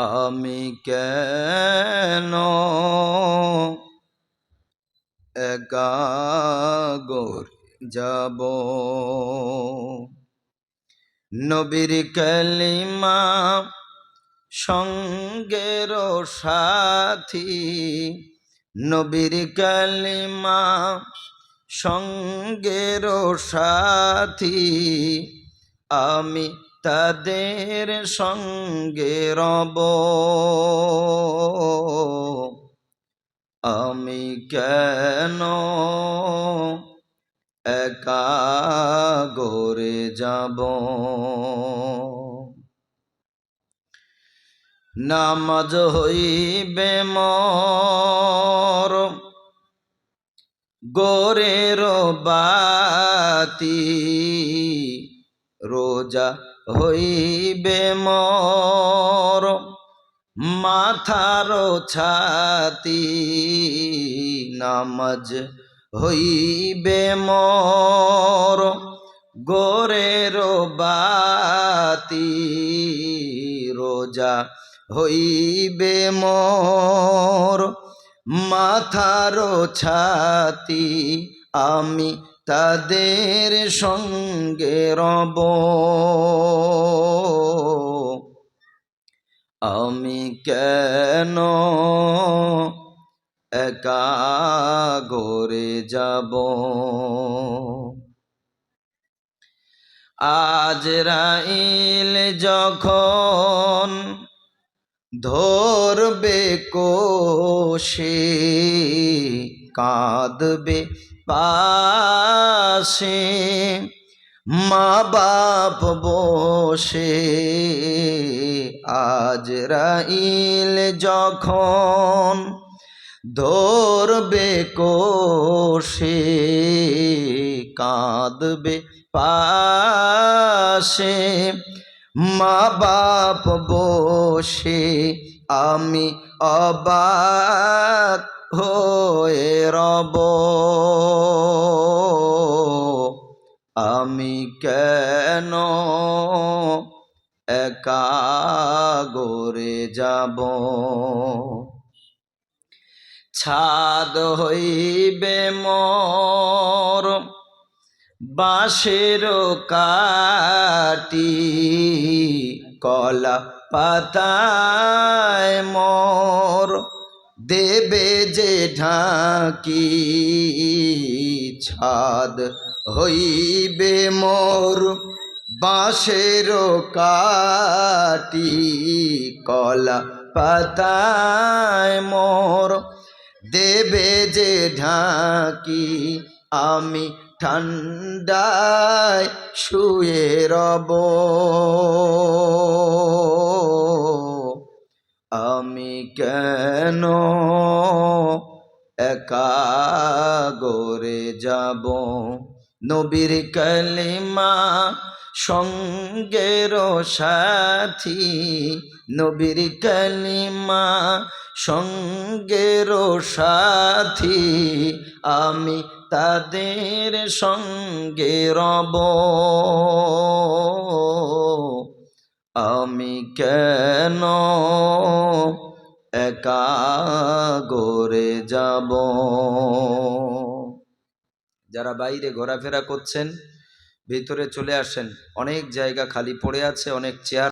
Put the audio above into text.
আমি কেন একা যাব? নবীর কালিমা সঙ্গের সাথী। নবীর কালিমা সঙ্গের সাথী। আমি তাদের সঙ্গে রব। আমি কেন একা গড়ে যাব? নামাজ হইবে মর গোরের বাতি রোজা হইবে মর মাথার ছাতি নামাজ হইবে মর গোরের বাতি রোজা হইবে মর মাথার ছাতি আমি তাদের সঙ্গে রব। আমি কেন একা গড়ে যাব? আজ রাইল যখন ধরবে কোষে কাঁদবে পাশে। মা বাপ বসে আজ রাইল যখন ধরবে কোষে, কাঁদবে পাশে। মা বাপ বসে আমি অবাক হয়ে রব। আমি কেন একা গড়ে যাব? ছাদ হইবে মর বাঁশের কাটি কলা পাতায় মর দেবে যে ঢাকি ছাদ হইবে মোর বাঁশের কাটি কলা পাতায় মোর দেবে যে ঢাকি আমি ঠান্ডায় শুয়ে রব। আমি কেন একা গড়ে যাব? নবীর কালিমা সঙ্গের সাথী নবীর কালিমা সঙ্গের সাথী আমি তাদের সঙ্গে রব। আমি কেন একা গড়ে যাব? যারা বাইরে ঘোরাফেরা করছেন, ভিতরে চলে আসেন, অনেক জায়গা খালি পড়ে আছে, অনেক চেয়ার